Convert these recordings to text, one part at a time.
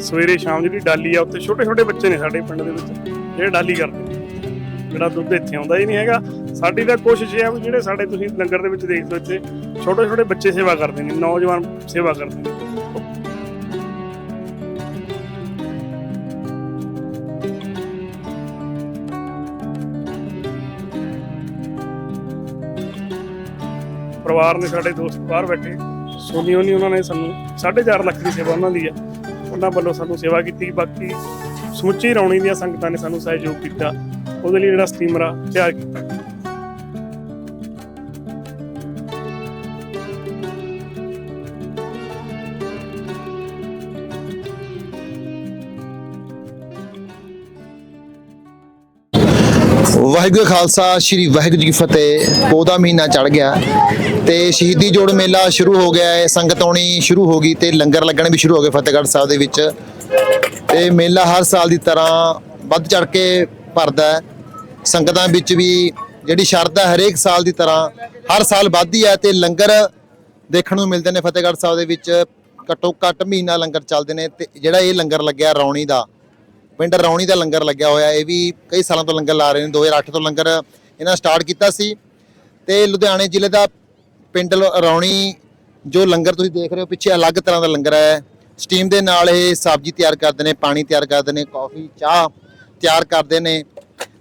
ਸਵੇਰੇ ਸ਼ਾਮ ਜਿਹੜੀ ਡਾਲੀ ਆ, ਉੱਥੇ ਛੋਟੇ ਛੋਟੇ ਬੱਚੇ ਨੇ ਸਾਡੇ ਪਿੰਡ ਦੇ ਵਿੱਚ, ਜਿਹੜੇ ਡਾਲੀ ਕਰਦੇ ਨੇ। ਜਿਹੜਾ ਦੁੱਧ ਇੱਥੇ ਆਉਂਦਾ ਹੀ ਨਹੀਂ ਹੈਗਾ। ਸਾਡੀ ਤਾਂ ਕੋਸ਼ਿਸ਼ ਇਹ ਆ ਵੀ ਜਿਹੜੇ ਸਾਡੇ ਤੁਸੀਂ ਲੰਗਰ ਦੇ ਵਿੱਚ ਦੇਖਦੇ ਹੋ ਇੱਥੇ, ਛੋਟੇ ਛੋਟੇ ਬੱਚੇ ਸੇਵਾ ਕਰਦੇ ਨੇ, ਨੌਜਵਾਨ ਸੇਵਾ ਕਰਦੇ ਨੇ। ਪਰਿਵਾਰ ਨੇ ਸਾਡੇ ਦੋਸਤ ਬਾਹਰ ਬੈਠੇ, ਸੋਨੀ ਹੋਣੀ ਉਹਨਾਂ ਨੇ ਸਾਨੂੰ 4.5 ਲੱਖ ਦੀ ਸੇਵਾ ਉਹਨਾਂ ਦੀ ਆ। ਉਹਨਾਂ ਵੱਲੋਂ ਸਾਨੂੰ ਸੇਵਾ ਕੀਤੀ, ਬਾਕੀ ਸਮੁੱਚੀ ਰੌਣੀ ਦੀਆਂ ਸੰਗਤਾਂ ਨੇ ਸਾਨੂੰ ਸਹਿਯੋਗ ਕੀਤਾ। ਉਹਦੇ ਲਈ ਜਿਹੜਾ ਸਟੀਮਰ ਆ, ਤਿਆਰ ਕੀਤਾ। ਵਾਹਿਗੁਰੂ ਖਾਲਸਾ, ਸ੍ਰੀ ਵਾਹਿਗੁਰੂ ਜੀ ਕੀ ਫਤਿਹ। ਪੋਦਾ ਮਹੀਨਾ ਚੜ ਗਿਆ ਤੇ ਸ਼ਹੀਦੀ ਜੋੜ ਮੇਲਾ ਸ਼ੁਰੂ ਹੋ ਗਿਆ ਹੈ। ਸੰਗਤ ਆਉਣੀ ਸ਼ੁਰੂ ਹੋ ਗਈ ਤੇ ਲੰਗਰ ਲੱਗਣੇ ਵੀ ਸ਼ੁਰੂ ਹੋ ਗਏ ਫਤਿਹਗੜ੍ਹ ਸਾਹਿਬ ਦੇ ਵਿੱਚ। ਤੇ ਮੇਲਾ ਹਰ ਸਾਲ ਦੀ ਤਰ੍ਹਾਂ ਵੱਧ ਚੜ ਕੇ ਭਰਦਾ ਹੈ। ਸੰਗਤਾਂ ਵਿੱਚ ਵੀ ਜਿਹੜੀ ਸ਼ਰਧਾ ਹਰੇਕ ਸਾਲ ਦੀ ਤਰ੍ਹਾਂ ਹਰ ਸਾਲ ਵੱਧਦੀ ਹੈ ਤੇ ਲੰਗਰ ਦੇਖਣ ਨੂੰ ਮਿਲਦੇ ਨੇ ਫਤਿਹਗੜ੍ਹ ਸਾਹਿਬ ਦੇ ਵਿੱਚ। ਘੱਟੋ ਘੱਟ ਮਹੀਨਾ ਲੰਗਰ ਚੱਲਦੇ ਨੇ ਤੇ ਜਿਹੜਾ ਇਹ ਲੰਗਰ ਲੱਗਿਆ ਰੌਣੀ ਦਾ ਪਿੰਡ ਰੌਣੀ ਦਾ ਲੰਗਰ ਲੱਗਿਆ ਹੋਇਆ, ਇਹ ਵੀ ਕਈ ਸਾਲਾਂ ਤੋਂ ਲੰਗਰ ਲਾ ਰਹੇ ਨੇ 2008 ਤੋਂ ਲੰਗਰ ਇਹਨਾਂ ਸਟਾਰਟ ਕੀਤਾ ਸੀ। ਤੇ ਲੁਧਿਆਣੇ ਜ਼ਿਲ੍ਹੇ ਦਾ ਪਿੰਡ ਲ- ਰੌਣੀ ਜੋ ਲੰਗਰ ਤੁਸੀਂ ਦੇਖ ਰਹੇ ਹੋ, ਪਿੱਛੇ ਅਲੱਗ ਤਰ੍ਹਾਂ ਦਾ ਲੰਗਰ ਹੈ। ਸਟੀਮ ਦੇ ਨਾਲ ਇਹ ਸਬਜ਼ੀ ਤਿਆਰ ਕਰਦੇ ਨੇ, ਪਾਣੀ ਤਿਆਰ ਕਰਦੇ ਨੇ, ਕਾਫੀ, ਚਾਹ ਤਿਆਰ ਕਰਦੇ ਨੇ।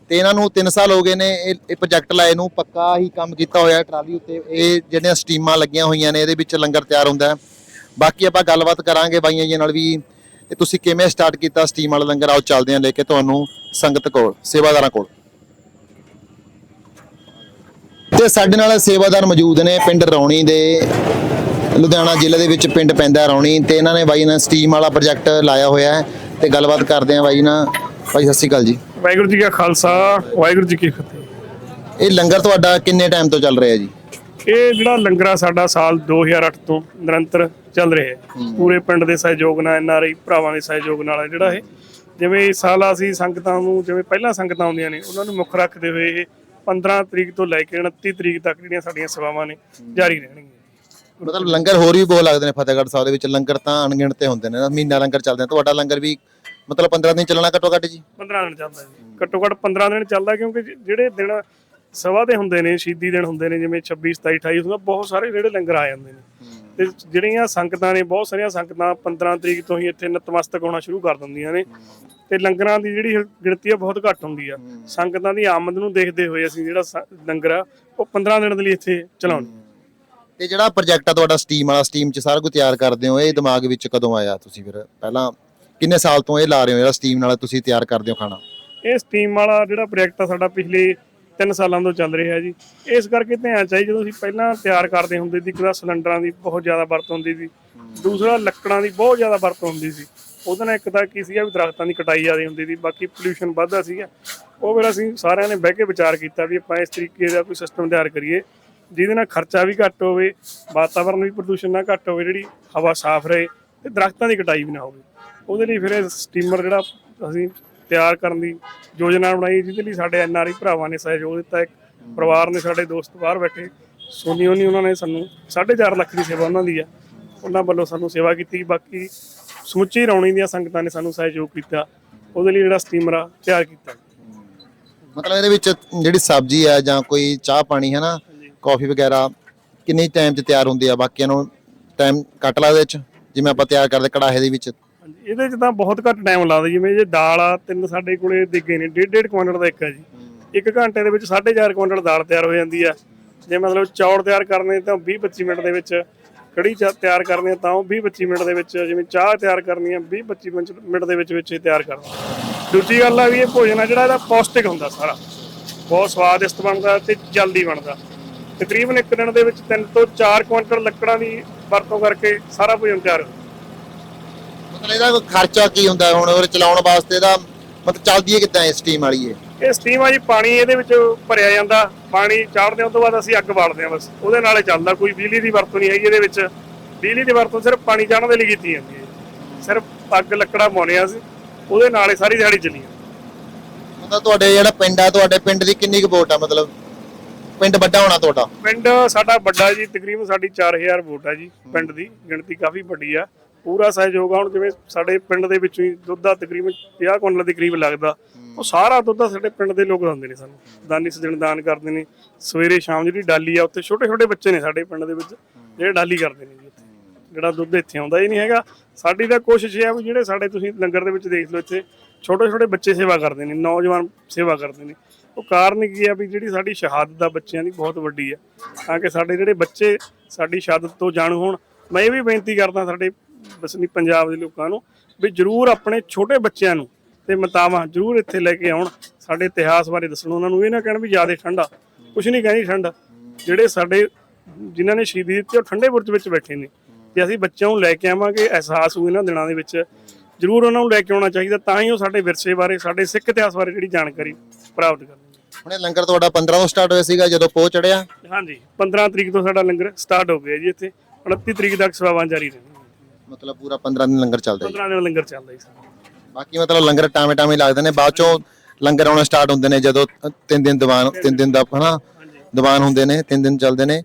ਤੇ ਇਹਨਾਂ ਨੂੰ 3 ਸਾਲ ਹੋ ਗਏ ਨੇ, ਇਹ ਇਹ ਪ੍ਰੋਜੈਕਟ ਲਾਏ ਨੂੰ, ਪੱਕਾ ਹੀ ਕੰਮ ਕੀਤਾ ਹੋਇਆ ਹੈ ਟਰਾਲੀ ਉੱਤੇ। ਇਹ ਜਿਹੜੀਆਂ ਸਟੀਮਾਂ ਲੱਗੀਆਂ ਹੋਈਆਂ ਨੇ, ਇਹਦੇ ਵਿੱਚ ਲੰਗਰ ਤਿਆਰ ਹੁੰਦਾ ਹੈ। ਬਾਕੀ ਆਪਾਂ ਗੱਲਬਾਤ ਕਰਾਂਗੇ ਬਾਈਆਂ ਜੀ ਨਾਲ ਵੀ। ਤੇ ਤੁਸੀਂ ਕਿਵੇਂ ਸਟਾਰਟ ਕੀਤਾ? ਸਟੀਮ ਵਾਲਾ ਲੰਗਰ ਆਓ ਚੱਲਦੇ ਹਾਂ ਲੈ ਕੇ ਤੁਹਾਨੂੰ ਸੰਗਤ ਕੋਲ ਸੇਵਾਦਾਰਾਂ ਕੋਲ। ਤੇ ਸਾਡੇ ਨਾਲ ਸੇਵਾਦਾਰ ਮੌਜੂਦ ਨੇ ਪਿੰਡ ਰੌਣੀ ਦੇ ਲੁਧਿਆਣਾ ਜ਼ਿਲ੍ਹੇ ਦੇ ਵਿੱਚ ਪਿੰਡ ਪੈਂਦਾ ਰੌਣੀ ਤੇ ਇਹਨਾਂ ਨੇ ਬਾਈ ਨੇ ਸਟੀਮ ਵਾਲਾ ਪ੍ਰੋਜੈਕਟ ਲਾਇਆ ਹੋਇਆ ਹੈ ਤੇ ਗੱਲਬਾਤ ਕਰਦੇ ਹਾਂ ਬਾਈ ਨਾਲ। ਬਾਈ ਸਤਿ ਸ਼੍ਰੀ ਅਕਾਲ ਜੀ। ਵਾਹਿਗੁਰੂ ਜੀ ਕਾ ਖਾਲਸਾ ਵਾਹਿਗੁਰੂ ਜੀ ਕੀ ਫਤਿਹ। ਇਹ ਲੰਗਰ ਤੁਹਾਡਾ ਕਿੰਨੇ ਟਾਈਮ ਤੋਂ ਚੱਲ ਰਿਹਾ ਜੀ? ਇਹ ਜਿਹੜਾ ਲੰਗਰਾ ਸਾਡਾ ਸਾਲ 2008 ਤੋਂ ਨਿਰੰਤਰ ਚੱਲ ਰਿਹਾ ਹੈ। ਪੂਰੇ ਪਿੰਡ ਦੇ ਸਹਿਯੋਗ ਨਾਲ ਐਨਆਰਆਈ ਭਰਾਵਾਂ ਦੇ ਸਹਿਯੋਗ ਨਾਲ ਜਿਹੜਾ ਇਹ। ਜਿਵੇਂ ਇਸ ਸਾਲ ਅਸੀਂ ਸੰਗਤਾਂ ਨੂੰ ਜਿਵੇਂ ਪਹਿਲਾਂ ਸੰਗਤਾਂ ਆਉਂਦੀਆਂ ਨੇ ਉਹਨਾਂ ਨੂੰ ਮੁੱਖ ਰੱਖਦੇ ਹੋਏ ਇਹ 15 ਤਰੀਕ ਤੋਂ ਲੈ ਕੇ 29 ਤਰੀਕ ਤੱਕ ਜਿਹੜੀਆਂ ਸਾਡੀਆਂ ਸੇਵਾਵਾਂ ਨੇ ਜਾਰੀ ਰਹਿਣਗੀਆਂ। ਮਤਲਬ ਲੰਗਰ ਹੋਰ ਵੀ ਬਹੁਤ ਲੱਗਦੇ ਨੇ ਫਤਿਹਗੜ੍ਹ ਸਾਹਿਬ ਦੇ ਵਿੱਚ। ਲੰਗਰ ਤਾਂ ਅਣਗਿਣਤੇ ਹੁੰਦੇ ਨੇ ਮਹੀਨਾ ਲੰਗਰ ਚੱਲਦੇ। ਨੇ ਤੁਹਾਡਾ ਲੰਗਰ ਵੀ ਮਤਲਬ 15 ਦਿਨ ਚੱਲਣਾ ਘੱਟੋ ਘੱਟ ਜੀ? 15 ਦਿਨ ਚੱਲਦਾ ਜੀ। ਘੱਟੋ ਘੱਟ 15 ਦਿਨ ਚੱਲਦਾ ਕਿਉਂਕਿ ਜਿਹੜੇ ਦਿਨ ਸਭਾ ਦੇ ਹੁੰਦੇ ਨੇ ਸ਼ਹੀਦੀ ਦਿਨ ਹੁੰਦੇ ਨੇ ਜਿਵੇਂ 26 27 28 ਹੁੰਦਾ ਬਹੁਤ ਸਾਰੇ ਜਿਹੜੇ ਲੰਗਰ ਆ ਜਾਂਦੇ ਨੇ। ਤੇ ਜਿਹੜੀਆਂ ਸੰਗਤਾਂ ਨੇ ਬਹੁਤ ਸਾਰੀਆਂ ਸੰਗਤਾਂ 15 ਤਰੀਕ ਤੋਂ ਹੀ ਇੱਥੇ ਨਤਮਸਤਕ ਹੋਣਾ ਸ਼ੁਰੂ ਕਰ ਦਿੰਦੀਆਂ ਨੇ। ਤੇ ਲੰਗਰਾਂ ਦੀ ਜਿਹੜੀ ਗਿਣਤੀ ਆ ਬਹੁਤ ਘੱਟ ਹੁੰਦੀ ਆ। ਸੰਗਤਾਂ ਦੀ ਆਮਦ ਨੂੰ ਦੇਖਦੇ ਹੋਏ ਅਸੀਂ ਜਿਹੜਾ ਸ- ਲੰਗਰ ਆ ਉਹ 15 ਦਿਨ ਦੇ ਲਈ ਇੱਥੇ ਚਲਾਉਂਦੇ ਤੇ ਜਿਹੜਾ ਪ੍ਰੋਜੈਕਟ ਆ ਤੁਹਾਡਾ ਸਟੀਮ ਵਾਲਾ ਸਟੀਮ 'ਚ ਸਾਰਾ ਕੁਝ ਤਿਆਰ ਕਰਦੇ ਹੋ ਇਹ ਦਿਮਾਗ ਵਿੱਚ ਕਦੋਂ ਆਇਆ ਤੁਸੀਂ ਫਿਰ? ਪਹਿਲਾਂ ਕਿੰਨੇ ਸਾਲ ਤੋਂ ਇਹ ਲਾ ਰਹੇ ਹੋ ਜਿਹੜਾ ਸਟੀਮ ਨਾਲ ਤੁਸੀਂ ਤਿਆਰ ਕਰਦੇ ਹੋ ਖਾਣਾ? ਇਹ ਸਟੀਮ ਵਾਲਾ ਜਿਹੜਾ ਪ੍ਰੋਜੈਕਟ ਆ ਸਾਡਾ ਪਿਛਲੇ 3 ਸਾਲਾਂ ਤੋਂ ਚੱਲ ਰਿਹਾ ਜੀ। ਇਸ ਕਰਕੇ ਧਿਆਨ ਚਾਹੀਦਾ ਜਦੋਂ ਅਸੀਂ ਪਹਿਲਾਂ ਤਿਆਰ ਕਰਦੇ ਹੁੰਦੇ ਸੀ, ਇੱਕ ਤਾਂ ਸਿਲੰਡਰਾਂ ਦੀ ਬਹੁਤ ਜ਼ਿਆਦਾ ਵਰਤੋਂ ਹੁੰਦੀ ਸੀ। ਦੂਸਰਾ ਲੱਕੜਾਂ ਦੀ ਬਹੁਤ ਜ਼ਿਆਦਾ ਵਰਤੋਂ ਹੁੰਦੀ ਸੀ। ਉਹਦੇ ਨਾਲ ਇੱਕ ਤਾਂ ਕੀ ਸੀਗਾ ਵੀ ਦਰਖਤਾਂ ਦੀ ਕਟਾਈ ਜ਼ਿਆਦਾ ਹੁੰਦੀ ਸੀ, ਬਾਕੀ ਪੋਲੂਸ਼ਨ ਵੱਧਦਾ ਸੀਗਾ। ਉਹ ਫਿਰ ਅਸੀਂ ਸਾਰਿਆਂ ਨੇ ਬਹਿ ਕੇ ਵਿਚਾਰ ਕੀਤਾ ਵੀ ਆਪਾਂ ਇਸ ਤਰੀਕੇ ਦਾ ਕੋਈ ਸਿਸਟਮ ਤਿਆਰ ਕਰੀਏ, ਜਿਹਦੇ ਨਾਲ ਖਰਚਾ ਵੀ ਘੱਟ ਹੋਵੇ, ਵਾਤਾਵਰਨ ਵੀ ਪ੍ਰਦੂਸ਼ਣ ਨਾ ਘੱਟ ਹੋਵੇ, ਜਿਹੜੀ ਹਵਾ ਸਾਫ਼ ਰਹੇ ਤੇ ਦਰਖਤਾਂ ਦੀ ਕਟਾਈ ਵੀ ਨਾ ਹੋਵੇ। ਉਹਦੇ ਲਈ ਫਿਰ ਇਹ ਸਟੀਮਰ ਜਿਹੜਾ ਅਸੀਂ ਤਿਆਰ ਕਰਨ ਦੀ ਯੋਜਨਾ ਬਣਾਈ ਜਿਹਦੇ ਲਈ ਸਾਡੇ ਐਨਆਰਆਈ ਭਰਾਵਾਂ ਨੇ ਸਹਿਯੋਗ ਦਿੱਤਾ ਇੱਕ ਪਰਿਵਾਰ ਨੇ ਸਾਡੇ ਦੋਸਤ ਬਾਹਰ ਬੈਠੇ ਸੋਨੀ ਹੋਣੀ ਉਹਨਾਂ ਨੇ ਸਾਨੂੰ 4.5 ਲੱਖ ਦੀ ਸੇਵਾ ਉਹਨਾਂ ਦੀ ਆ ਉਹਨਾਂ ਵੱਲੋਂ ਸਾਨੂੰ ਸੇਵਾ ਕੀਤੀ ਬਾਕੀ ਸਮੁੱਚੀ ਰੌਣੀ ਦੀਆਂ ਸੰਗਤਾਂ ਨੇ ਸਾਨੂੰ ਸਹਿਯੋਗ ਕੀਤਾ ਉਹਦੇ ਲਈ ਜਿਹੜਾ ਸਟੀਮਰ ਆ ਤਿਆਰ ਕੀਤਾ। ਮਤਲਬ ਇਹਦੇ ਵਿੱਚ ਜਿਹੜੀ ਸਬਜ਼ੀ ਹੈ ਜਾਂ ਕੋਈ ਚਾਹ ਪਾਣੀ ਹੈ ਨਾ ਕਾਫੀ ਵਗੈਰਾ ਕਿੰਨੇ ਟਾਈਮ 'ਚ ਤਿਆਰ ਹੁੰਦੀ ਆ? ਬਾਕੀਆਂ ਨੂੰ ਟਾਈਮ ਕੱਟ ਲੱਗਦਾ ਇਹ 'ਚ? ਜਿਵੇਂ ਆਪਾਂ ਤਿਆਰ ਕਰਦੇ ਕੜਾਹੇ ਦੇ ਵਿੱਚ। ਹਾਂਜੀ ਇਹਦੇ 'ਚ ਤਾਂ ਬਹੁਤ ਘੱਟ ਟਾਈਮ ਲੱਗਦਾ ਜਿਵੇਂ ਜੇ ਦਾਲ ਆ ਤਿੰਨ ਸਾਡੇ ਕੋਲੇ ਦਿੱਗੇ ਨੇ ਡੇਢ ਡੇਢ ਕੁਇੰਟਲ ਦਾ ਇੱਕ ਆ ਜੀ। ਇੱਕ ਘੰਟੇ ਦੇ ਵਿੱਚ 4.5 ਕੁਇੰਟਲ ਦਾਲ ਤਿਆਰ ਹੋ ਜਾਂਦੀ ਆ। ਜੇ ਮਤਲਬ ਚੌੜ ਤਿਆਰ ਕਰਨੇ ਤਾਂ 20 25 ਮਿੰਟ ਦੇ ਵਿੱਚ ਕੜੀ ਚਾ ਤਿਆਰ ਕਰਨੀ ਆ ਤਾਂ ਉਹ 20 25 ਮਿੰਟ ਦੇ ਵਿੱਚ ਜਿਵੇਂ ਚਾਹ ਤਿਆਰ ਕਰਨੀ ਆ 20 25 ਮਿੰਟ ਦੇ ਵਿੱਚ ਵਿੱਚ ਤਿਆਰ ਕਰਨਾ। ਦੂਜੀ ਗੱਲ ਆ ਵੀ ਇਹ ਭੋਜਨ ਆ ਜਿਹੜਾ ਇਹਦਾ ਪੌਸ਼ਟਿਕ ਹੁੰਦਾ ਸਾਰਾ। ਬਹੁਤ ਸਵਾਦਿਸ਼ਟ ਬਣਦਾ ਤੇ ਜਲਦੀ ਬਣਦਾ। ਤਕਰੀਬਨ ਇੱਕ ਦਿਨ ਦੇ ਵਿੱਚ 3 ਤੋਂ 4 ਕੁਇੰਟਲ ਲੱਕੜਾਂ ਦੀ ਵਰਤੋਂ ਕਰਕੇ ਸਾਰਾ ਭੋਜਨ ਤਿਆਰ ਹੁੰਦਾ। ਮਤਲਬ ਇਹਦਾ ਕੋਈ ਖਰਚਾ ਕੀ ਹੁੰਦਾ ਹੁਣ ਉਹ ਚਲਾਉਣ ਵਾਸਤੇ ਦਾ ਮਤਲਬ ਚੱਲਦੀ ਹੈ ਕਿੱਦਾਂ ਇਹ ਸਟੀਮ ਵਾਲੀ ਇਹ? ਇਹ ਸਟੀਮ ਆ ਜੀ ਪਾਣੀ ਇਹਦੇ ਵਿੱਚ ਭਰਿਆ ਜਾਂਦਾ। ਪਾਣੀ ਚਾੜਦੇ ਉਸ ਤੋਂ ਬਾਅਦ ਅਸੀਂ ਅੱਗ ਬਾਲਦੇ ਹਾਂ ਬਸ। ਉਹਦੇ ਨਾਲ ਹੀ ਚੱਲਦਾ ਕੋਈ ਬਿਜਲੀ ਦੀ ਵਰਤੋਂ ਨਹੀਂ ਹੈਗੀ ਇਹਦੇ ਵਿੱਚ। ਬਿਜਲੀ ਦੀ ਵਰਤੋਂ ਸਿਰਫ ਪਾਣੀ ਚਾੜਨ ਦੇ ਲਈ ਕੀਤੀ ਜਾਂਦੀ ਹੈ। ਸਿਰਫ ਅੱਗ ਲੱਕੜਾ ਪਾਉਣੇ ਆ ਅਸੀਂ। ਉਹਦੇ ਨਾਲ ਹੀ ਸਾਰੀ ਦਿਹਾੜੀ ਚੱਲੀ ਜਾਂਦੀ। ਮਤਲਬ ਤੁਹਾਡੇ ਜਿਹੜਾ ਪਿੰਡ ਆ ਤੁਹਾਡੇ ਪਿੰਡ ਦੀ ਕਿੰਨੀ ਕੁ ਵੋਟ ਆ ਮਤਲਬ? ਪਿੰਡ ਵੱਡਾ ਹੋਣਾ ਤੁਹਾਡਾ? ਪਿੰਡ ਸਾਡਾ ਵੱਡਾ ਜੀ ਤਕਰੀਬਨ ਸਾਡੀ 4000 ਵੋਟ ਹੈ ਜੀ ਪਿੰਡ ਦੀ। ਗਿਣਤੀ ਕਾਫੀ ਵੱਡੀ ਆ। ਪੂਰਾ ਸਹਿਯੋਗ ਆ ਹੁਣ ਜਿਵੇਂ ਸਾਡੇ ਪਿੰਡ ਦੇ ਵਿੱਚੋਂ ਹੀ ਦੁੱਧ ਦਾ ਤਕਰੀਬਨ 50 ਕੁਇੰਟਲ ਦੇ ਕਰੀਬ ਲੱਗਦਾ। ਉਹ ਸਾਰਾ ਦੁੱਧ ਆ ਸਾਡੇ ਪਿੰਡ ਦੇ ਲੋਕ ਦਿੰਦੇ ਨੇ ਸਾਨੂੰ। ਦਾਨੀ ਸੱਜਣ ਦਾਨ ਕਰਦੇ ਨੇ। ਸਵੇਰੇ ਸ਼ਾਮ ਜਿਹੜੀ ਡਾਲੀ ਆ ਉੱਥੇ ਛੋਟੇ ਛੋਟੇ ਬੱਚੇ ਨੇ ਸਾਡੇ ਪਿੰਡ ਦੇ ਵਿੱਚ ਜਿਹੜੇ ਡਾਲੀ ਕਰਦੇ ਨੇ ਜੀ ਉੱਥੇ। ਜਿਹੜਾ ਦੁੱਧ ਇੱਥੇ ਆਉਂਦਾ ਹੀ ਨਹੀਂ ਹੈਗਾ। ਸਾਡੀ ਤਾਂ ਕੋਸ਼ਿਸ਼ ਇਹ ਆ ਵੀ ਜਿਹੜੇ ਸਾਡੇ ਤੁਸੀਂ ਲੰਗਰ ਦੇ ਵਿੱਚ ਦੇਖ ਲਓ ਇੱਥੇ ਛੋਟੇ ਛੋਟੇ ਬੱਚੇ ਸੇਵਾ ਕਰਦੇ ਨੇ ਨੌਜਵਾਨ ਸੇਵਾ ਕਰਦੇ ਨੇ। ਉਹ ਕਾਰਨ ਕੀ ਆ ਵੀ ਜਿਹੜੀ ਸਾਡੀ ਸ਼ਹਾਦਤ ਦਾ ਬੱਚਿਆਂ ਦੀ ਬਹੁਤ ਵੱਡੀ ਆ। ਤਾਂ ਕਿ ਸਾਡੇ ਜਿਹੜੇ ਬੱਚੇ ਸਾਡੀ ਸ਼ਹਾਦਤ ਤੋਂ ਜਾਣੂ ਹੋਣ। ਮੈਂ ਇਹ ਵੀ ਬੇਨਤੀ ਕਰਦਾ ਸਾਡੇ ਬਸਨੀ ਪੰਜਾਬ ਦੇ ਲੋਕਾਂ ਨੂੰ ਵੀ ਜਰੂਰ ਆਪਣੇ ਛੋਟੇ ਬੱਚਿਆਂ ਨੂੰ ਤੇ ਮਤਾਵਾਂ ਜਰੂਰ ਇੱਥੇ ਲੈ ਕੇ ਆਉਣ। ਸਾਡੇ ਇਤਿਹਾਸ ਬਾਰੇ ਦੱਸਣ ਉਹਨਾਂ ਨੂੰ ਇਹ ਨਾ ਕਹਿਣ ਵੀ ਜ਼ਿਆਦਾ ਠੰਡਾ ਕੁਝ ਨਹੀਂ ਕਹਿੰਦੀ ਠੰਡ ਜਿਹੜੇ ਸਾਡੇ ਜਿਨ੍ਹਾਂ ਨੇ ਸ਼ਹੀਦੀ ਦਿੱਤੀ ਉਹ ਠੰਡੇ ਬੁਰਜ ਵਿੱਚ ਬੈਠੇ ਨੇ। ਜੇ ਅਸੀਂ ਬੱਚਿਆਂ ਨੂੰ ਲੈ ਕੇ ਆਵਾਂਗੇ ਅਹਿਸਾਸ ਹੋਊ ਇਹਨਾਂ ਦਿਨਾਂ ਦੇ ਵਿੱਚ ਜਰੂਰ ਉਹਨਾਂ ਨੂੰ ਲੈ ਕੇ ਆਉਣਾ ਚਾਹੀਦਾ। ਤਾਂ ਹੀ ਉਹ ਸਾਡੇ ਵਿਰਸੇ ਬਾਰੇ ਸਾਡੇ ਸਿੱਖ ਇਤਿਹਾਸ ਬਾਰੇ ਜਿਹੜੀ ਜਾਣਕਾਰੀ ਪ੍ਰਾਪਤ ਕਰਨਗੇ ਹੁਣੇ ਲੰਗਰ ਤੁਹਾਡਾ 15 ਤੋਂ ਸਟਾਰਟ ਹੋਇਆ ਸੀਗਾ ਜਦੋਂ ਪਹੁੰਚ ਚੜਿਆ ਹਾਂਜੀ 15 ਤਰੀਕ ਤੋਂ ਸਾਡਾ ਲੰਗਰ ਸਟਾਰਟ ਹੋ ਗਿਆ ਜੀ ਇੱਥੇ। 29 ਤਰੀਕ ਤੱਕ ਸੇਵਾਵਾਂ ਜਾਰੀ ਰਹਿਣਗੀਆਂ। ਮਤਲਬ ਪੂਰਾ 15 ਦਿਨ ਲੰਗਰ ਚੱਲਦਾ ਜੀ। 15 ਦਿਨ ਲੰਗਰ ਚੱਲਦਾ ਜੀ ਸਾਡਾ। ਬਾਕੀ ਮਤਲਬ ਲੰਗਰ ਟਾਵੇਂ ਟਾਵੇਂ ਲੱਗਦੇ ਨੇ ਬਾਅਦ ਚੋਂ ਲੰਗਰ ਆਉਣਾ ਸਟਾਰਟ ਹੁੰਦੇ ਨੇ ਜਦੋਂ ਅ, ਤਿੰਨ ਦਿਨ ਦੀਵਾਨ ਤਿੰਨ ਦਿਨ ਦਾ ਹਨਾ ਦੀਵਾਨ ਹੁੰਦੇ ਨੇ ਤਿੰਨ ਦਿਨ ਚੱਲਦੇ ਨੇ।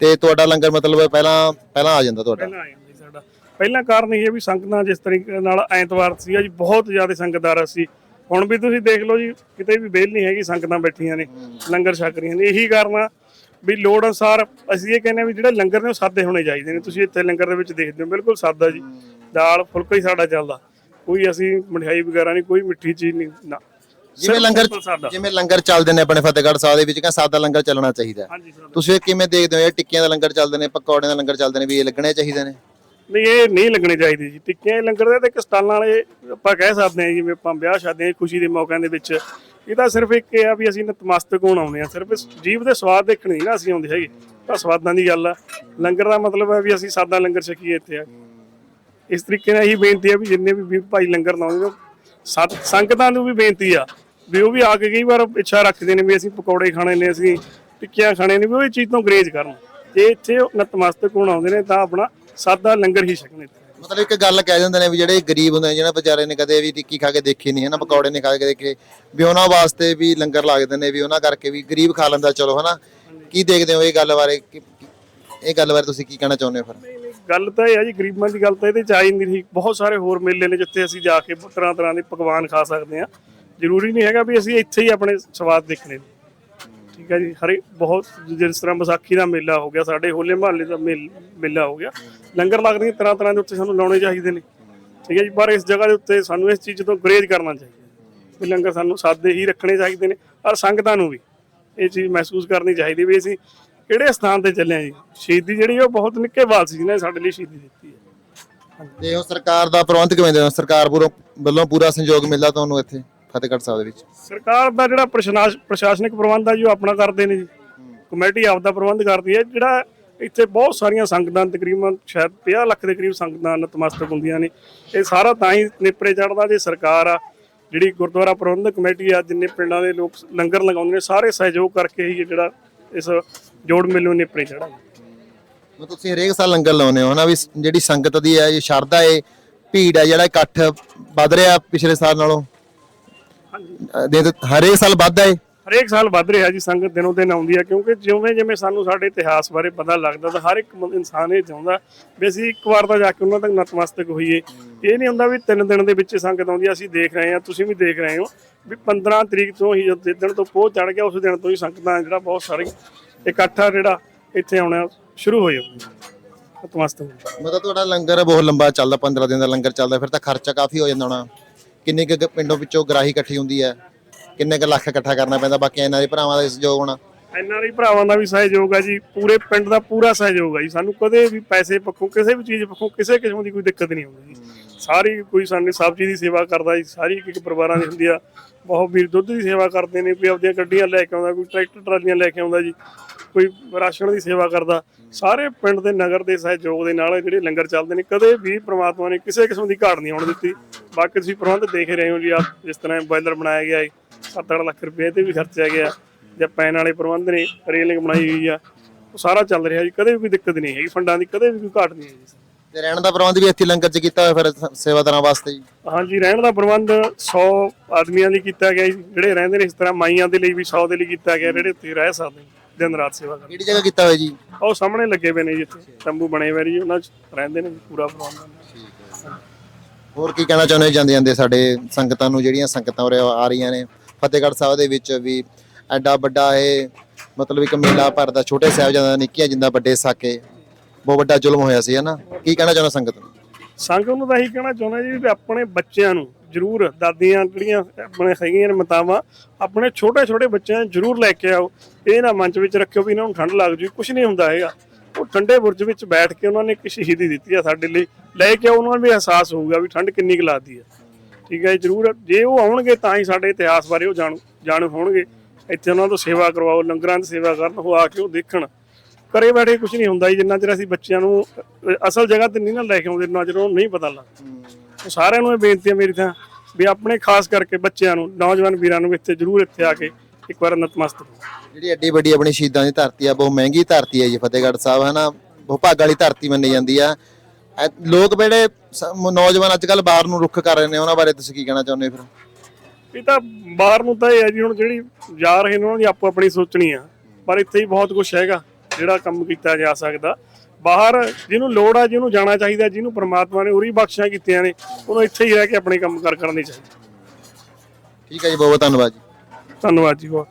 ਤੇ ਤੁਹਾਡਾ ਲੰਗਰ ਮਤਲਬ ਪਹਿਲਾਂ ਪਹਿਲਾਂ ਆ ਜਾਂਦਾ ਤੁਹਾਡਾ? ਪਹਿਲਾਂ ਆ ਜਾਂਦਾ ਜੀ ਸਾਡਾ। ਪਹਿਲਾ ਕਾਰਨ ਇਹ ਵੀ ਸੰਗਤਾਂ ਜਿਸ ਤਰੀਕੇ ਨਾਲ ਐਤਵਾਰ ਸੀਗਾ ਜੀ ਬਹੁਤ ਜ਼ਿਆਦਾ ਸੰਗਤਦਾਰ ਸੀ। ਹੁਣ ਵੀ ਤੁਸੀਂ ਦੇਖ ਲਓ ਜੀ ਕਿਤੇ ਵੀ ਵਿਹਲ ਨਹੀਂ ਹੈਗੀ ਸੰਗਤਾਂ ਬੈਠੀਆਂ ਨੇ ਲੰਗਰ ਛਕ ਰਹੀਆਂ ਨੇ। ਇਹੀ ਕਾਰਨ ਆ ਵੀ ਲੋੜ ਅਨਸਾਰ ਅਸੀਂ ਇਹ ਕਹਿੰਦੇ ਆ ਵੀ ਜਿਹੜੇ ਲੰਗਰ ਨੇ ਉਹ ਸਾਦੇ ਹੋਣੇ ਚਾਹੀਦੇ ਨੇ। ਤੁਸੀਂ ਇੱਥੇ ਲੰਗਰ ਦੇ ਵਿੱਚ ਦੇਖਦੇ ਹੋ ਬਿਲਕੁਲ ਸਾਦਾ ਜੀ। ਦਾਲ ਫੁਲਕਾ ਹੀ ਸਾਡਾ ਚੱਲਦਾ। ਕੋਈ ਅਸੀਂ ਮਠਿਆਈ ਵਗੈਰਾ ਨਹੀਂ ਕੋਈ ਮਿੱਠੀ ਚੀਜ਼ ਨਹੀਂ ਨਾ। ਜਿਵੇਂ ਲੰਗਰ ਜਿਵੇਂ ਲੰਗਰ ਚੱਲਦੇ ਨੇ ਆਪਣੇ ਫਤਿਹਗੜ੍ਹ ਸਾਹਿਬ ਦੇ ਵਿੱਚ ਕਹਿੰਦਾ ਸਾਦਾ ਲੰਗਰ ਚੱਲਣਾ ਚਾਹੀਦਾ ਤੁਸੀਂ ਇਹ ਕਿਵੇਂ ਦੇਖਦੇ ਹੋ? ਇਹ ਟਿੱਕੀਆਂ ਦਾ ਲੰਗਰ ਚੱਲਦੇ ਨੇ ਪਕੌੜਿਆਂ ਦਾ ਲੰਗਰ ਚੱਲਦੇ ਨੇ ਵੀ ਇਹ ਲੱਗਣੇ ਚਾਹੀਦੇ ਨੇ? ਨਹੀਂ ਇਹ ਨਹੀਂ ਲੱਗਣੇ ਚਾਹੀਦੇ ਜੀ। ਟਿੱਕੀਆਂ ਲੰਗਰ ਦੇ ਤੇ ਕਸਟਾਲਾਂ ਵਾਲੇ ਆਪਾਂ ਕਹਿ ਸਕਦੇ ਹਾਂ ਜਿਵੇਂ ਆਪਾਂ ਵਿਆਹ ਸ਼ਾਦੀਆਂ ਦੀ ਖੁਸ਼ੀ ਦੇ ਮੌਕਿਆਂ ਦੇ ਵਿੱਚ ਇਹ ਤਾਂ ਸਿਰਫ ਇੱਕ ਇਹ ਆ ਵੀ ਅਸੀਂ ਨਤਮਸਤਕ ਹੋਣ ਆਉਂਦੇ ਆ ਸਿਰਫ ਇਸ ਜੀਵ ਦੇ ਸਵਾਦ ਦੇਖਣ ਨਹੀਂ ਨਾ ਅਸੀਂ ਆਉਂਦੇ ਹੈਗੇ। ਤਾਂ ਸਵਾਦਾਂ ਦੀ ਗੱਲ ਆ। ਲੰਗਰ ਦਾ ਮਤਲਬ ਹੈ ਵੀ ਅਸੀਂ ਸਾਦਾ ਲੰਗਰ ਛਕੀਏ ਇੱਥੇ ਆ। ਇਸ ਤਰੀਕੇ ਨਾਲ ਇਹੀ ਬੇਨਤੀ ਆ ਵੀ ਜਿੰਨੇ ਵੀ ਭਾਈ ਲੰਗਰ ਲਾਉਂਦੇ ਨੇ, ਸਤ ਸੰਗਤਾਂ ਨੂੰ ਵੀ ਬੇਨਤੀ ਆ ਵੀ ਉਹ ਵੀ ਆ ਕੇ ਕਈ ਵਾਰ ਇੱਛਾ ਰੱਖਦੇ ਨੇ ਵੀ ਅਸੀਂ ਪਕੌੜੇ ਖਾਣੇ ਨੇ, ਅਸੀਂ ਟਿੱਕੀਆਂ ਖਾਣੇ ਨੇ, ਵੀ ਉਹ ਇਹ ਚੀਜ਼ ਤੋਂ ਗਰੇਜ ਕਰਨ। ਜੇ ਇੱਥੇ ਉਹ ਨਤਮਸਤਕ ਹੋਣ ਆਉਂਦੇ ਨੇ ਤਾਂ ਆਪਣਾ ਸਾਦਾ ਲੰਗਰ ਹੀ ਛਕਣ ਇੱਥੇ। ਮਤਲਬ ਇੱਕ ਗੱਲ ਕਹਿ ਦਿੰਦੇ ਨੇ ਵੀ ਜਿਹੜੇ ਗਰੀਬ ਹੁੰਦੇ ਨੇ, ਜਿਹਨਾਂ ਵਿਚਾਰੇ ਨੇ ਕਦੇ ਵੀ ਟਿੱਕੀ ਖਾ ਕੇ ਦੇਖੀ ਨਹੀਂ ਹੈ ਨਾ ਪਕੌੜੇ ਨਹੀਂ ਖਾ ਕੇ ਦੇਖੇ, ਵੀ ਉਹਨਾਂ ਵਾਸਤੇ ਵੀ ਲੰਗਰ ਲੱਗਦੇ ਨੇ, ਵੀ ਉਹਨਾਂ ਕਰਕੇ ਵੀ ਗਰੀਬ ਖਾ ਲੈਂਦਾ, ਚਲੋ, ਹਨਾ। ਕੀ ਦੇਖਦੇ ਹੋ ਇਹ ਗੱਲ ਬਾਰੇ? ਕੀ- ਇਹ ਗੱਲ ਬਾਰੇ ਤੁਸੀਂ ਕੀ ਕਹਿਣਾ ਚਾਹੁੰਦੇ ਹੋ ਫਿਰ? ਗੱਲ ਤਾਂ ਇਹ ਹੈ ਜੀ, ਗਰੀਬਾਂ ਦੀ ਗੱਲ ਤਾਂ ਇਹਦੇ ਚ ਆ ਹੀ ਨਹੀਂ ਰਹੀ। ਬਹੁਤ ਸਾਰੇ ਹੋਰ ਮੇਲੇ ਨੇ ਜਿੱਥੇ ਅਸੀਂ ਜਾ ਕੇ ਤਰ੍ਹਾਂ ਤਰ੍ਹਾਂ ਦੇ ਪਕਵਾਨ ਖਾ ਸਕਦੇ ਹਾਂ। ਜ਼ਰੂਰੀ ਨਹੀਂ ਹੈਗਾ ਵੀ ਅਸੀਂ ਇੱਥੇ ਹੀ ਆਪਣੇ ਸਵਾਦ ਦੇਖਣੇ ਨੇ। ਠੀਕ ਹੈ ਜੀ, ਹਰੇ ਬਹੁਤ ਜਿਸ ਤਰ੍ਹਾਂ ਵਿਸਾਖੀ ਦਾ ਮੇਲਾ ਹੋ ਗਿਆ, ਸਾਡੇ ਹੋਲੇ ਮਹੱਲੇ ਦਾ ਮੇਲ- ਮੇਲਾ ਹੋ ਗਿਆ। ਲੰਗਰ ਲੱਗਦੇ ਤਰ੍ਹਾਂ ਤਰ੍ਹਾਂ ਦੇ ਉੱਤੇ ਸਾਨੂੰ ਲਾਉਣੇ ਚਾਹੀਦੇ ਨੇ। ਠੀਕ ਹੈ ਜੀ, ਪਰ ਇਸ ਜਗ੍ਹਾ ਦੇ ਉੱਤੇ ਸਾਨੂੰ ਇਸ ਚੀਜ਼ ਤੋਂ ਗਰੇਜ ਕਰਨਾ ਚਾਹੀਦਾ ਵੀ ਲੰਗਰ ਸਾਨੂੰ ਸਾਦੇ ਹੀ ਰੱਖਣੇ ਚਾਹੀਦੇ ਨੇ ਔਰ ਸੰਗਤਾਂ ਨੂੰ ਵੀ ਇਹ ਚੀਜ਼ ਮਹਿਸੂਸ ਕਰਨੀ ਚਾਹੀਦੀ ਵੀ ਅਸੀਂ ਕਿਹੜੇ ਸਥਾਨ ਤੇ ਚੱਲੇ ਹਾਂ ਜੀ? ਸ਼ਹੀਦੀ ਜਿਹੜੀ ਉਹ ਬਹੁਤ ਨਿੱਕੇ ਬਾਲ ਸੀ ਜਿਹਨੇ ਸਾਡੇ ਲਈ ਸ਼ਹੀਦੀ ਦਿੱਤੀ ਹੈ। ਤੇ ਉਹ ਸਰਕਾਰ ਦਾ ਪ੍ਰਬੰਧ ਕਿਵੇਂ ਦੇ ਸਰਕਾਰ ਵੱਲੋਂ ਵੱਲੋਂ ਪੂਰਾ ਸਹਿਯੋਗ ਮਿਲਦਾ ਤੁਹਾਨੂੰ ਇੱਥੇ? ਫਤਿਹਗੜ੍ਹ ਸਾਹਿਬ ਦੇ ਵਿੱਚ। ਸਰਕਾਰ ਦਾ ਜਿਹੜਾ ਪ੍ਰਸ਼ਾਸ- ਪ੍ਰਸ਼ਾਸਨਿਕ ਪ੍ਰਬੰਧ ਆ ਜੀ ਉਹ ਆਪਣਾ ਕਰਦੇ ਨੇ ਜੀ। ਕਮੇਟੀ ਆਪਦਾ ਪ੍ਰਬੰਧ ਕਰਦੀ ਹੈ ਜਿਹੜਾ ਇੱਥੇ ਬਹੁਤ ਸਾਰੀਆਂ ਸੰਗਤਾਂ ਤਕਰੀਬਨ ਸ਼ਾਇਦ 50 ਲੱਖ ਦੇ ਕਰੀਬ ਸੰਗਤਾਂ ਨਤਮਸਤਕ ਹੁੰਦੀਆਂ ਨੇ। ਇਹ ਸਾਰਾ ਤਾਂ ਹੀ ਨੇਪਰੇ ਚੜਦਾ ਜੇ ਸਰਕਾਰ ਆ। ਜਿਹੜੀ ਗੁਰਦੁਆਰਾ ਪ੍ਰਬੰਧਕ ਕਮੇਟੀ ਆ ਜਿੰਨੇ ਪਿੰਡਾਂ ਦੇ ਲੋਕ ਲੰਗਰ ਲਗਾਉਂਦੇ ਨੇ ਸਾਰੇ ਸਹਿਯੋਗ ਕਰਕੇ ਹੀ ਇਹ ਜਿਹੜਾ ਇਸ ਜੋੜ ਮੇਲੇ ਨੂੰ ਨੇਪਰੇ ਚੜਾ ਮਤਲਬ ਤੁਸੀਂ ਹਰੇਕ ਸਾਲ ਲੰਗਰ ਲਾਉਂਦੇ ਹੋ ਹਨਾ ਵੀ ਸ- ਜਿਹੜੀ ਸੰਗਤ ਦੀ ਹੈ ਇਹ ਸ਼ਰਧਾ ਹੈ ਭੀੜ ਹੈ ਜਿਹੜਾ ਇਕੱਠ ਵੱਧ ਰਿਹਾ ਪਿਛਲੇ ਸਾਲ ਨਾਲੋਂ? ਹਾਂਜੀ ਦੇ ਹਰੇਕ ਸਾਲ ਵੱਧਦਾ ਹੈ ਹਰੇਕ ਸਾਲ ਵੱਧ ਰਿਹਾ ਜੀ ਸੰਗਤ ਦਿਨੋਂ ਦਿਨ ਆਉਂਦੀ ਹੈ ਕਿਉਂਕਿ ਜਿਵੇਂ ਜਿਵੇਂ ਸਾਨੂੰ ਸਾਡੇ ਇਤਿਹਾਸ ਬਾਰੇ ਪਤਾ ਲੱਗਦਾ ਤਾਂ ਹਰ ਇੱਕ ਮ- ਇਨਸਾਨ ਇਹ ਚਾਹੁੰਦਾ ਵੀ ਅਸੀਂ ਇੱਕ ਵਾਰ ਤਾਂ ਜਾ ਕੇ ਉਹਨਾਂ ਤੱਕ ਨਤਮਸਤਕ ਹੋਈਏ। ਇਹ ਨਹੀਂ ਹੁੰਦਾ ਵੀ ਤਿੰਨ ਦਿਨ ਦੇ ਵਿੱਚ ਸੰਗਤ ਆਉਂਦੀ ਹੈ ਅਸੀਂ ਦੇਖ ਰਹੇ ਹਾਂ ਤੁਸੀਂ ਵੀ ਦੇਖ ਰਹੇ ਹੋ ਵੀ 15 ਤਰੀਕ ਤੋਂ ਹੀ ਜਦ ਦਿਨ ਤੋਂ ਪੋਹ ਚੜ ਗਿਆ ਉਸ ਦਿਨ ਤੋਂ ਹੀ ਸੰਗਤਾਂ ਜਿਹੜਾ ਬਹੁਤ ਸਾਰੀ ਇਕੱਠਾ ਜਿਹੜਾ ਇੱਥੇ ਆਉਣਾ ਸ਼ੁਰੂ ਹੋ ਨਤਮਸਤਕ ਹੋਣ। ਮਤਲਬ ਤੁਹਾਡਾ ਲੰਗਰ ਬਹੁਤ ਲੰਬਾ ਚੱਲਦਾ 15 ਦਿਨ ਦਾ ਲੰਗਰ ਚੱਲਦਾ ਫਿਰ ਤਾਂ ਖਰਚਾ ਕਾਫੀ ਹੋ ਜਾਂਦਾ ਹੋਣਾ। ਕਿੰਨੇ ਕੁ ਪਿੰਡੋਂ ਵਿੱਚੋਂ ਗਰਾਹੀ ਇਕੱਠੀ ਹੁੰਦੀ ਹੈ? ਕਿੰਨੇ ਕੁ ਲੱਖ ਇਕੱਠਾ ਕਰਨਾ ਪੈਂਦਾ? ਬਾਕੀ ਇਹਨਾਂ ਦੇ ਭਰਾਵਾਂ ਦਾ ਸਹਿਯੋਗ ਹੋਣਾ ਐਨਆਰਆਈ ਭਰਾਵਾਂ ਦਾ ਵੀ ਸਹਿਯੋਗ ਹੈ ਜੀ ਪੂਰੇ ਪਿੰਡ ਦਾ ਪੂਰਾ ਸਹਿਯੋਗ ਹੈ ਜੀ। ਸਾਨੂੰ ਕਦੇ ਵੀ ਪੈਸੇ ਪੱਖੋਂ ਕਿਸੇ ਵੀ ਚੀਜ਼ ਪੱਖੋਂ ਕਿਸੇ ਕਿਸਮ ਦੀ ਕੋਈ ਦਿੱਕਤ ਨਹੀਂ ਆਉਂਦੀ ਜੀ। ਸਾਰੀ ਕੋਈ ਸਾਡੀ ਸਬਜ਼ੀ ਦੀ ਸੇਵਾ ਕਰਦਾ ਜੀ ਸਾਰੀ ਇੱਕ ਇੱਕ ਪਰਿਵਾਰਾਂ ਦੀ ਹੁੰਦੀ ਆ। ਬਹੁਤ ਵੀਰ ਦੁੱਧ ਦੀ ਸੇਵਾ ਕਰਦੇ ਨੇ ਕੋਈ ਆਪਦੀਆਂ ਗੱਡੀਆਂ ਲੈ ਕੇ ਆਉਂਦਾ ਕੋਈ ਟਰੈਕਟਰ ਟਰਾਲੀਆਂ ਲੈ ਕੇ ਆਉਂਦਾ ਜੀ ਕੋਈ ਰਾਸ਼ਨ ਦੀ ਸੇਵਾ ਕਰਦਾ। ਸਾਰੇ ਪਿੰਡ ਦੇ ਨਗਰ ਦੇ ਸਹਿਯੋਗ ਦੇ ਨਾਲ ਜਿਹੜੇ ਲੰਗਰ ਚੱਲਦੇ ਨੇ ਕਦੇ ਵੀ ਪ੍ਰਮਾਤਮਾ ਨੇ ਕਿਸੇ ਕਿਸਮ ਦੀ ਘਾਟ ਨਹੀਂ ਆਉਣ ਦਿੱਤੀ। ਬਾਕੀ ਤੁਸੀਂ ਪ੍ਰਬੰਧ ਦੇਖ ਰਹੇ ਹੋ ਜੀ ਆ ਜਿਸ ਤਰ੍ਹਾਂ ਬਾਇਲਰ ਬਣਾਇਆ ਗਿਆ ਹੈ 7-8 ਲੱਖ ਰੁਪਏ ਤੇ ਵੀ ਖਰਚਿਆ ਗਿਆ। ਜਾਂ ਪੈਣ ਵਾਲੇ ਪ੍ਰਬੰਧ ਨੇ ਰੇਲਿੰਗ ਬਣਾਈ ਹੋਈ ਆ ਉਹ ਸਾਰਾ ਚੱਲ ਰਿਹਾ ਜੀ ਕਦੇ ਵੀ ਕੋਈ ਦਿੱਕਤ ਨਹੀਂ ਹੈਗੀ ਫੰਡਾਂ ਦੀ ਕਦੇ ਵੀ ਕੋਈ ਘਾਟ ਨਹੀਂ ਹੈ ਜੀ ਤੇ ਰਹਿਣ ਦਾ ਪ੍ਰਬੰਧ ਵੀ ਇੱਥੇ ਲੰਗਰ 'ਚ ਕੀਤਾ ਹੋਇਆ ਫਿਰ ਸ- ਸੇਵਾਦਾਰਾਂ ਵਾਸਤੇ ਜੀ? ਹਾਂਜੀ ਰਹਿਣ ਦਾ ਪ੍ਰਬੰਧ 100 ਆਦਮੀਆਂ ਲਈ ਕੀਤਾ ਗਿਆ ਜੀ ਜਿਹੜੇ ਰਹਿੰਦੇ ਨੇ ਇਸ ਤਰ੍ਹਾਂ ਮਾਈਆਂ ਦੇ ਲਈ ਵੀ 100 ਦੇ ਲਈ ਕੀਤਾ ਗਿਆ ਜਿਹੜੇ ਉੱਥੇ ਰਹਿ ਸਕਦੇ ਨੇ ਦਿਨ ਰਾਤ ਸੇਵਾ ਕਰਦੇ ਕਿਹੜੀ ਜਗ੍ਹਾ ਕੀਤਾ ਹੋਇਆ ਜੀ? ਉਹ ਸਾਹਮਣੇ ਲੱਗੇ ਪਏ ਨੇ ਜੀ ਇੱਥੇ ਤੰਬੂ ਬਣੇ ਹੋਏ ਨੇ ਜੀ ਉਹਨਾਂ 'ਚ ਰਹਿੰਦੇ ਨੇ ਜੀ, ਪੂਰਾ ਪ੍ਰਬੰਧ। ਹੋਰ ਕੀ ਕਹਿਣਾ ਚਾਹੁੰਦੇ ਹੋ ਜਾਂਦੇ ਜਾਂਦੇ ਸਾਡੇ ਸੰਗਤਾਂ ਨੂੰ ਜਿਹੜੀਆਂ ਸੰਗਤਾਂ ਉਰੇ ਆ ਰਹੀਆਂ ਨੇ? ਫਤਿਹਗੜ੍ਹ ਸਾਹਿਬ ਦੇ ਵਿੱਚ ਵੀ ਐਡਾ ਵੱਡਾ ਇਹ ਮਤਲਬ ਇੱਕ ਮੇਲਾ ਭਰਦਾ ਛੋਟੇ ਸਾਹਿਬਜ਼ਾਦਿਆਂ ਨਿੱਕੀਆਂ ਜਿੰਦਾ ਵੱਡੇ ਸਾਕੇ ਬਹੁਤ ਵੱਡਾ ਜ਼ੁਲਮ ਹੋਇਆ ਸੀ ਹਨਾ? ਕੀ ਕਹਿਣਾ ਚਾਹੁੰਦਾ ਸੰਗਤ ਨੂੰ? ਸੰਗਤ ਨੂੰ ਤਾਂ ਇਹੀ ਕਹਿਣਾ ਚਾਹੁੰਦਾ ਜੀ ਵੀ ਆਪਣੇ ਬੱਚਿਆਂ ਨੂੰ ਜ਼ਰੂਰ ਦਾਦੀਆਂ ਜਿਹੜੀਆਂ ਆਪਣੇ ਹੈਗੀਆਂ ਨੇ ਮਤਾਵਾਂ ਆਪਣੇ ਛੋਟੇ ਛੋਟੇ ਬੱਚਿਆਂ ਨੂੰ ਜ਼ਰੂਰ ਲੈ ਕੇ ਆਓ। ਇਹ ਨਾ ਮਨ ਵਿੱਚ ਰੱਖਿਓ ਵੀ ਇਹਨਾਂ ਨੂੰ ਠੰਡ ਲੱਗ ਜੂ ਕੁਝ ਨਹੀਂ ਹੁੰਦਾ ਹੈਗਾ। ਉਹ ਠੰਡੇ ਬੁਰਜ ਵਿੱਚ ਬੈਠ ਕੇ ਉਹਨਾਂ ਨੇ ਇੱਕ ਸ਼ਹੀਦੀ ਦਿੱਤੀ ਆ ਸਾਡੇ ਲਈ। ਲੈ ਕੇ ਆਓ, ਉਹਨਾਂ ਨੂੰ ਵੀ ਅਹਿਸਾਸ ਹੋਊਗਾ ਵੀ ਠੰਡ ਕਿੰਨੀ ਕੁ ਲੱਗਦੀ ਹੈ ਠੀਕ ਹੈ ਜੀ, ਜ਼ਰੂਰ ਜੇ ਉਹ ਆਉਣਗੇ ਤਾਂ ਹੀ ਸਾਡੇ ਇਤਿਹਾਸ ਬਾਰੇ ਉਹ ਜਾਣੂ ਜਾਣੂ ਹੋਣਗੇ। ਇੱਥੇ ਉਹਨਾਂ ਤੋਂ ਸੇਵਾ ਕਰਵਾਓ, ਲੰਗਰਾਂ ਦੀ ਸੇਵਾ ਕਰਨ, ਉਹ ਆ ਕੇ ਉਹ ਦੇਖਣ। ਘਰੇ ਬੈਠੇ ਕੁਝ ਨਹੀਂ ਹੁੰਦਾ ਜੀ, ਜਿੰਨਾ ਚਿਰ ਅਸੀਂ ਬੱਚਿਆਂ ਨੂੰ ਅਸਲ ਜਗ੍ਹਾ ਤੇ ਨਹੀਂ ਨਾ ਲੈ ਕੇ ਆਉਂਦੇ ਨਾ ਚਿਰ ਉਹਨੂੰ ਨਹੀਂ ਪਤਾ ਲੱਗਦਾ। ਸਾਰਿਆਂ ਨੂੰ ਇਹ ਬੇਨਤੀ ਹੈ ਮੇਰੀ ਤਾਂ, ਵੀ ਆਪਣੇ ਖਾਸ ਕਰਕੇ ਬੱਚਿਆਂ ਨੂੰ, ਨੌਜਵਾਨ ਵੀਰਾਂ ਨੂੰ ਇੱਥੇ ਜ਼ਰੂਰ ਇੱਥੇ ਆ ਕੇ ਇੱਕ ਵਾਰ ਨਤਮਸਤਕ ਹੋਣ। ਜਿਹੜੀ ਐਡੀ ਵੱਡੀ ਆਪਣੀ ਸ਼ਹੀਦਾਂ ਦੀ ਧਰਤੀ ਆ, ਬਹੁਤ ਮਹਿੰਗੀ ਧਰਤੀ ਹੈ ਜੀ, ਫਤਿਹਗੜ੍ਹ ਸਾਹਿਬ, ਹਨਾ? ਬਹੁਤ ਭਾਗ ਵਾਲੀ ਧਰਤੀ ਮੰਨੀ ਜਾਂਦੀ ਆ। ਲੋਕ ਜਿਹੜੇ ਨੌਜਵਾਨ ਅੱਜ ਕੱਲ ਬਾਹਰ ਨੂੰ ਰੁੱਖ ਕਰ ਰਹੇ ਨੇ, ਉਹਨਾਂ ਬਾਰੇ ਤੁਸੀਂ ਕੀ ਕਹਿਣਾ ਚਾਹੁੰਦੇ ਹੋ ਫਿਰ? ਇਹ ਤਾਂ ਬਾਹਰ ਨੂੰ ਤਾਂ ਇਹ ਹੈ ਜੀ ਹੁਣ ਜਿਹੜੀ ਜਾ ਰਹੇ ਨੇ ਉਹਨਾਂ ਦੀ ਆਪੋ ਆਪਣੀ ਸੋਚਣੀ ਆ। ਪਰ ਇੱਥੇ ਹੀ ਬਹੁਤ ਕੁਝ ਹੈਗਾ ਜਿਹੜਾ ਕੰਮ ਕੀਤਾ ਜਾ ਸਕਦਾ। ਬਾਹਰ ਜਿਹਨੂੰ ਲੋੜ ਆ ਜਿਹਨੂੰ ਜਾਣਾ ਚਾਹੀਦਾ ਜਿਹਨੂੰ ਪ੍ਰਮਾਤਮਾ ਨੇ ਉਰੀ ਬਖਸ਼ਿਸ਼ਾਂ ਕੀਤੀਆਂ ਨੇ ਉਹਨੂੰ ਇੱਥੇ ਹੀ ਰਹਿ ਕੇ ਆਪਣੇ ਕੰਮ ਕਰ ਕਰਨੇ ਚਾਹੀਦੇ। ਠੀਕ ਹੈ ਜੀ ਬਹੁਤ ਬਹੁਤ ਧੰਨਵਾਦ ਜੀ। ਧੰਨਵਾਦ ਜੀ ਬਹੁਤ।